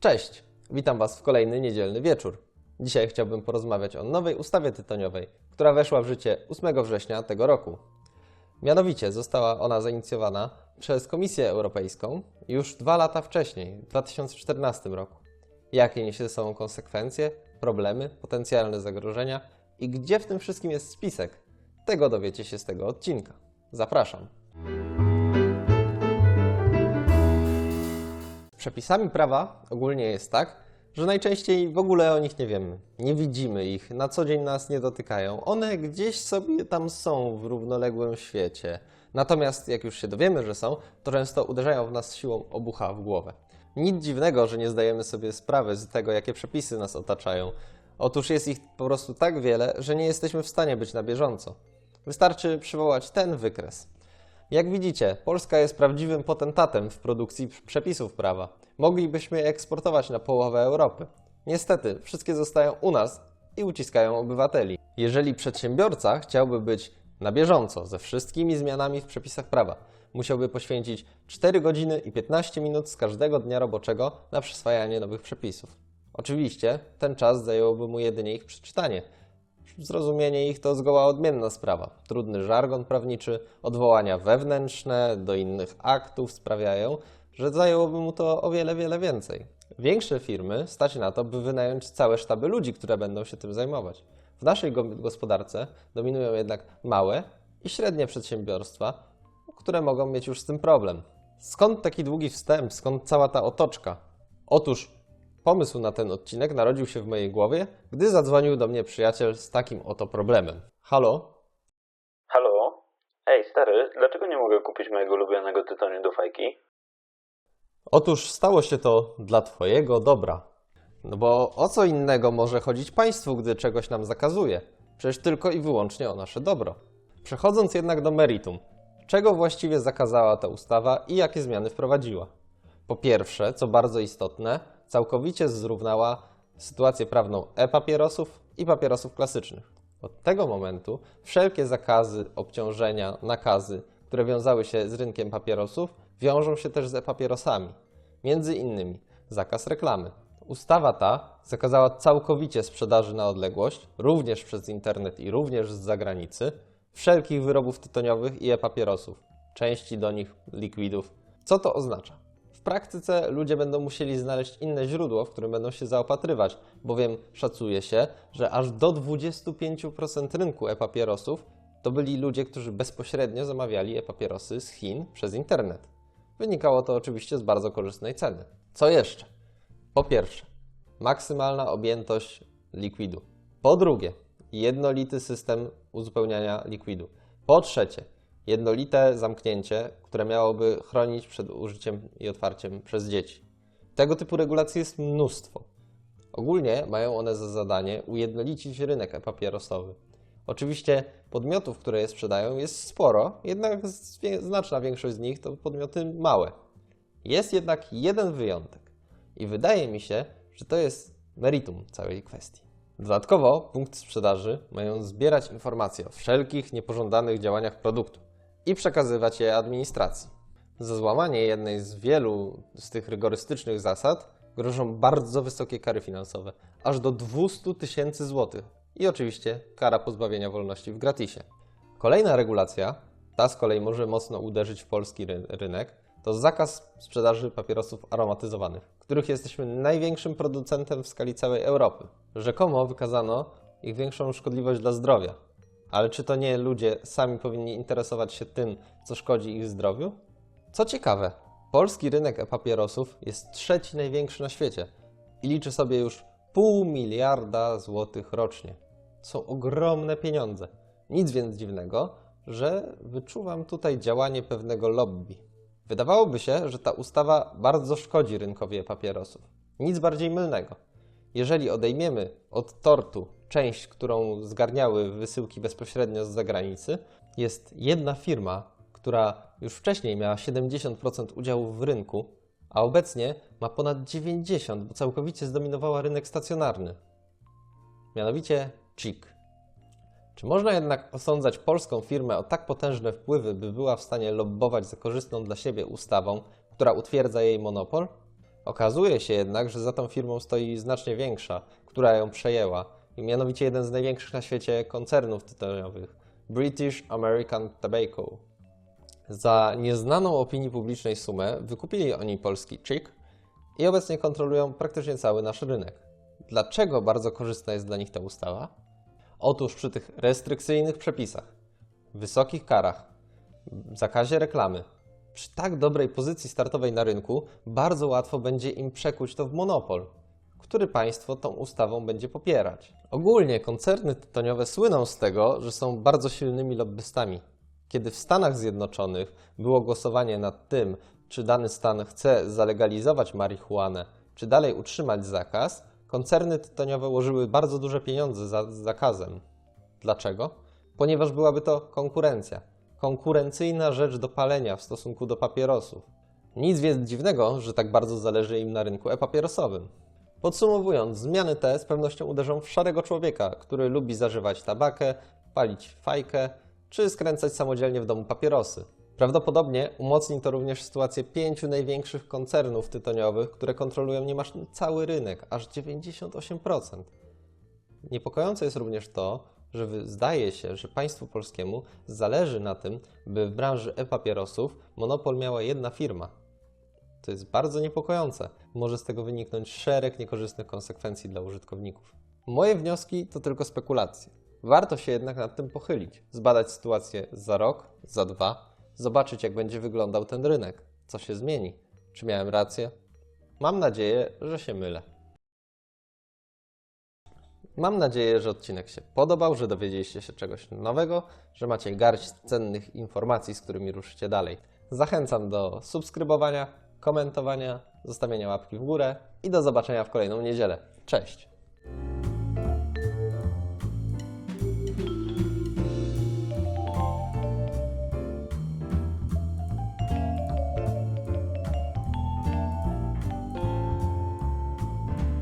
Cześć, witam Was w kolejny niedzielny wieczór. Dzisiaj chciałbym porozmawiać o nowej ustawie tytoniowej, która weszła w życie 8 września tego roku. Mianowicie została ona zainicjowana przez Komisję Europejską już dwa lata wcześniej, w 2014 roku. Jakie niesie ze sobą konsekwencje, problemy, potencjalne zagrożenia i gdzie w tym wszystkim jest spisek? Tego dowiecie się z tego odcinka. Zapraszam. Przepisami prawa ogólnie jest tak, że najczęściej w ogóle o nich nie wiemy. Nie widzimy ich, na co dzień nas nie dotykają. One gdzieś sobie tam są w równoległym świecie. Natomiast jak już się dowiemy, że są, to często uderzają w nas siłą obucha w głowę. Nic dziwnego, że nie zdajemy sobie sprawy z tego, jakie przepisy nas otaczają. Otóż jest ich po prostu tak wiele, że nie jesteśmy w stanie być na bieżąco. Wystarczy przywołać ten wykres. Jak widzicie, Polska jest prawdziwym potentatem w produkcji przepisów prawa. Moglibyśmy eksportować na połowę Europy. Niestety, wszystkie zostają u nas i uciskają obywateli. Jeżeli przedsiębiorca chciałby być na bieżąco ze wszystkimi zmianami w przepisach prawa, musiałby poświęcić 4 godziny i 15 minut z każdego dnia roboczego na przyswajanie nowych przepisów. Oczywiście ten czas zajęłoby mu jedynie ich przeczytanie, Zrozumienie ich to zgoła odmienna sprawa. Trudny żargon prawniczy, odwołania wewnętrzne do innych aktów sprawiają, że zajęłoby mu to o wiele, wiele więcej. Większe firmy stać na to, by wynająć całe sztaby ludzi, które będą się tym zajmować. W naszej go- gospodarce dominują jednak małe i średnie przedsiębiorstwa, które mogą mieć już z tym problem. Skąd taki długi wstęp, skąd cała ta otoczka? Otóż Pomysł na ten odcinek narodził się w mojej głowie, gdy zadzwonił do mnie przyjaciel z takim oto problemem. Halo? Halo? Ej, stary, dlaczego nie mogę kupić mojego ulubionego tytoniu do fajki? Otóż stało się to dla Twojego dobra. No bo o co innego może chodzić państwu, gdy czegoś nam zakazuje? Przecież tylko i wyłącznie o nasze dobro. Przechodząc jednak do meritum, czego właściwie zakazała ta ustawa i jakie zmiany wprowadziła? Po pierwsze, co bardzo istotne, całkowicie zrównała sytuację prawną e-papierosów i papierosów klasycznych. Od tego momentu wszelkie zakazy, obciążenia, nakazy, które wiązały się z rynkiem papierosów, wiążą się też z e-papierosami. Między innymi zakaz reklamy. Ustawa ta zakazała całkowicie sprzedaży na odległość, również przez internet i również z zagranicy, wszelkich wyrobów tytoniowych i e-papierosów, części do nich, likwidów. Co to oznacza? Praktyce ludzie będą musieli znaleźć inne źródło, w którym będą się zaopatrywać, bowiem szacuje się, że aż do 25% rynku e-papierosów to byli ludzie, którzy bezpośrednio zamawiali e-papierosy z Chin przez internet. Wynikało to oczywiście z bardzo korzystnej ceny. Co jeszcze? Po pierwsze, maksymalna objętość likwidu. Po drugie, jednolity system uzupełniania likwidu. Po trzecie, jednolite zamknięcie, które miałoby chronić przed użyciem i otwarciem przez dzieci. Tego typu regulacji jest mnóstwo. Ogólnie mają one za zadanie ujednolicić rynek e-papierosowy. Oczywiście podmiotów, które je sprzedają, jest sporo, jednak znaczna większość z nich to podmioty małe. Jest jednak jeden wyjątek i wydaje mi się, że to jest meritum całej kwestii. Dodatkowo punkt sprzedaży mają zbierać informacje o wszelkich niepożądanych działaniach produktu i przekazywać je administracji. Za złamanie jednej z wielu z tych rygorystycznych zasad grożą bardzo wysokie kary finansowe, aż do 200 tysięcy złotych i oczywiście kara pozbawienia wolności w gratisie. Kolejna regulacja, ta z kolei może mocno uderzyć w polski ry- rynek, to zakaz sprzedaży papierosów aromatyzowanych, których jesteśmy największym producentem w skali całej Europy. Rzekomo wykazano ich większą szkodliwość dla zdrowia. Ale czy to nie ludzie sami powinni interesować się tym, co szkodzi ich zdrowiu? Co ciekawe, polski rynek e-papierosów jest trzeci największy na świecie i liczy sobie już pół miliarda złotych rocznie. Są ogromne pieniądze. Nic więc dziwnego, że wyczuwam tutaj działanie pewnego lobby. Wydawałoby się, że ta ustawa bardzo szkodzi rynkowi papierosów. Nic bardziej mylnego. Jeżeli odejmiemy od tortu część, którą zgarniały wysyłki bezpośrednio z zagranicy, jest jedna firma, która już wcześniej miała 70% udziałów w rynku, a obecnie ma ponad 90%, bo całkowicie zdominowała rynek stacjonarny. Mianowicie CIK. Czy można jednak osądzać polską firmę o tak potężne wpływy, by była w stanie lobbować za korzystną dla siebie ustawą, która utwierdza jej monopol? Okazuje się jednak, że za tą firmą stoi znacznie większa, która ją przejęła, mianowicie jeden z największych na świecie koncernów tytoniowych British American Tobacco. Za nieznaną opinii publicznej sumę wykupili oni polski Chick i obecnie kontrolują praktycznie cały nasz rynek. Dlaczego bardzo korzystna jest dla nich ta ustawa? Otóż przy tych restrykcyjnych przepisach, wysokich karach, zakazie reklamy, przy tak dobrej pozycji startowej na rynku, bardzo łatwo będzie im przekuć to w monopol, który państwo tą ustawą będzie popierać. Ogólnie koncerny tytoniowe słyną z tego, że są bardzo silnymi lobbystami. Kiedy w Stanach Zjednoczonych było głosowanie nad tym, czy dany stan chce zalegalizować marihuanę, czy dalej utrzymać zakaz, koncerny tytoniowe łożyły bardzo duże pieniądze za zakazem. Dlaczego? Ponieważ byłaby to konkurencja. Konkurencyjna rzecz do palenia w stosunku do papierosów. Nic więc dziwnego, że tak bardzo zależy im na rynku e-papierosowym. Podsumowując, zmiany te z pewnością uderzą w szarego człowieka, który lubi zażywać tabakę, palić fajkę czy skręcać samodzielnie w domu papierosy. Prawdopodobnie umocni to również sytuację pięciu największych koncernów tytoniowych, które kontrolują niemal cały rynek, aż 98%. Niepokojące jest również to, że zdaje się, że państwu polskiemu zależy na tym, by w branży e-papierosów monopol miała jedna firma. To jest bardzo niepokojące. Może z tego wyniknąć szereg niekorzystnych konsekwencji dla użytkowników. Moje wnioski to tylko spekulacje. Warto się jednak nad tym pochylić, zbadać sytuację za rok, za dwa, zobaczyć jak będzie wyglądał ten rynek, co się zmieni, czy miałem rację. Mam nadzieję, że się mylę. Mam nadzieję, że odcinek się podobał, że dowiedzieliście się czegoś nowego, że macie garść cennych informacji, z którymi ruszycie dalej. Zachęcam do subskrybowania, komentowania, zostawienia łapki w górę i do zobaczenia w kolejną niedzielę. Cześć!